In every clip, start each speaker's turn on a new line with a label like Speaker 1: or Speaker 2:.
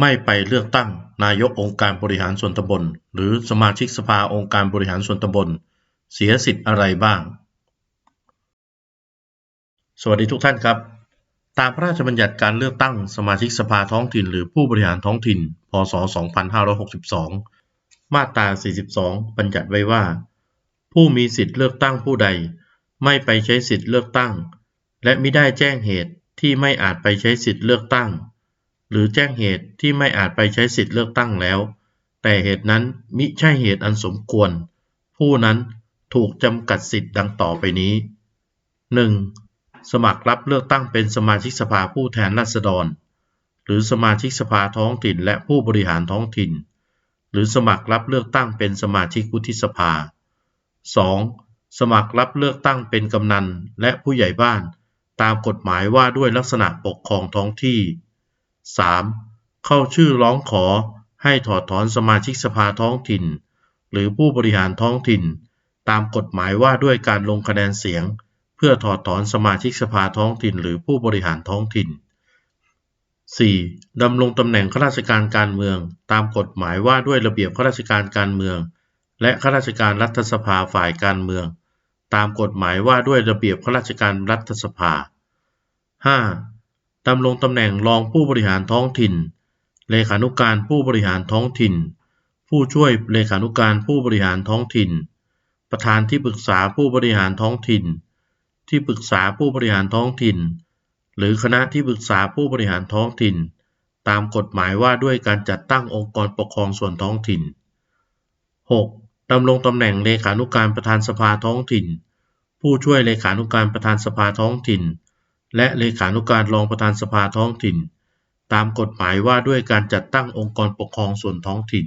Speaker 1: ไม่ไปเลือกตั้งนายกองค์การบริหารส่วนตำบล หรือสมาชิกสภาองค์การบริหารส่วนตำบล เสียสิทธิ์อะไรบ้าง สวัสดีทุกท่านครับ ตามพระราชบัญญัติการเลือกตั้งสมาชิกสภาท้องถิ่น หรือผู้บริหารท้องถิ่น พศ 2562 มาตรา 42 บัญญัติไว้ว่า ผู้มีสิทธิ์เลือกตั้งผู้ใด ไม่ไปใช้สิทธิ์เลือกตั้ง และมิได้แจ้งเหตุที่ไม่อาจไปใช้สิทธิ์เลือกตั้ง หรือแจ้งเหตุที่ไม่อาจไปใช้สิทธิ์เลือกตั้งแล้ว แต่เหตุนั้นมิใช่เหตุอันสมควร ผู้นั้นถูกจำกัดสิทธิ์ดังต่อไปนี้ 1. สมัครรับเลือกตั้งเป็นสมาชิกสภาผู้แทนราษฎร หรือสมาชิกสภาท้องถิ่นและผู้บริหารท้องถิ่น หรือสมัครรับเลือกตั้งเป็นสมาชิกวุฒิสภา 2. สมัครรับเลือกตั้งเป็นกำนันและผู้ใหญ่บ้าน ตามกฎหมายว่าด้วยลักษณะปกครองท้องที่ 3. เข้าชื่อร้องขอให้ถอดถอนสมาชิกสภาท้องถิ่น หรือผู้บริหารท้องถิ่น ตามกฎหมายว่าด้วยการลงคะแนนเสียง เพื่อถอดถอนสมาชิกสภาท้องถิ่น หรือผู้บริหารท้องถิ่น 4. ดำรงตำแหน่งข้าราชการการเมือง ตามกฎหมายว่าด้วยระเบียบข้าราชการการเมือง และข้าราชการรัฐสภาฝ่ายการเมือง ตามกฎหมายว่าด้วยระเบียบข้าราชการรัฐสภา 5. ดำรงตำแหน่งรองผู้บริหารท้องถิ่น เลขานุการผู้บริหารท้องถิ่น ผู้ช่วยเลขานุการผู้บริหารท้องถิ่น ประธานที่ปรึกษาผู้บริหารท้องถิ่น ที่ปรึกษาผู้บริหารท้องถิ่น หรือคณะที่ปรึกษาผู้บริหารท้องถิ่น ตามกฎหมายว่าด้วยการจัดตั้งองค์กรปกครองส่วนท้องถิ่น 6. ดำรงตำแหน่งเลขานุการประธานสภาท้องถิ่น ผู้ช่วยเลขานุการประธานสภาท้องถิ่น และเลขานุการรองประธานสภาท้องถิ่น ตามกฎหมายว่าด้วยการจัดตั้งองค์กรปกครองส่วนท้องถิ่น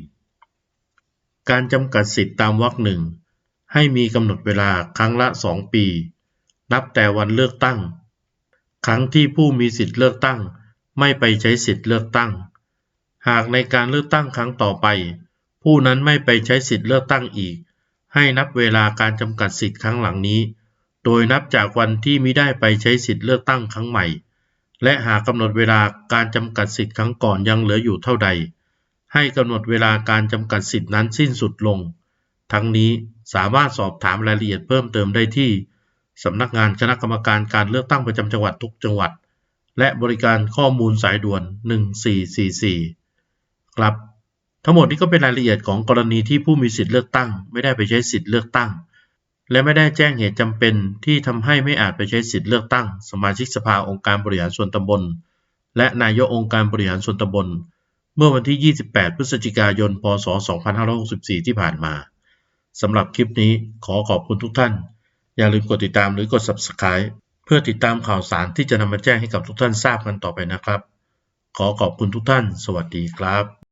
Speaker 1: การจำกัดสิทธิตามวรรคหนึ่งให้มีกำหนดเวลาครั้งละ 2 ปี นับแต่วันเลือกตั้ง ครั้งที่ผู้มีสิทธิ์เลือกตั้งไม่ไปใช้สิทธิ์เลือกตั้ง หากในการเลือกตั้งครั้งต่อไป ผู้นั้นไม่ไปใช้สิทธิ์เลือกตั้งอีก ให้นับเวลาการจำกัดสิทธิ์ครั้งหลังนี้ โดยนับจากวันที่มิได้ไปใช้สิทธิ์เลือกตั้งครั้งใหม่ และหากกำหนดเวลาการจำกัดสิทธิ์ครั้งก่อนยังเหลืออยู่เท่าใด ให้กำหนดเวลาการจำกัดสิทธิ์นั้นสิ้นสุดลง ทั้งนี้สามารถสอบถามรายละเอียดเพิ่มเติมได้ที่สำนักงานคณะกรรมการการเลือกตั้งประจำจังหวัดทุกจังหวัด และบริการข้อมูลสายด่วน 1444 ครับ ทั้งหมดนี้ก็เป็นรายละเอียดของกรณีที่ผู้มีสิทธิ์เลือกตั้ง ไม่ได้ไปใช้สิทธิ์เลือกตั้ง และไม่ได้แจ้งเหตุจำเป็นที่ทำให้ไม่อาจไปใช้สิทธิ์เลือกตั้ง สมาชิกสภาองค์การบริหารส่วนตำบล และนายกองค์การบริหารส่วนตำบล เมื่อวันที่ 28 พฤศจิกายน พศ 2564 ที่ผ่านมาสำหรับคลิปนี้ขอขอบคุณทุกท่าน อย่าลืมกดติดตามหรือกด Subscribe เพื่อติดตามข่าวสารที่จะนำมาแจ้งให้กับทุกท่านทราบกันต่อไปนะครับ ขอขอบคุณทุกท่าน สวัสดีครับ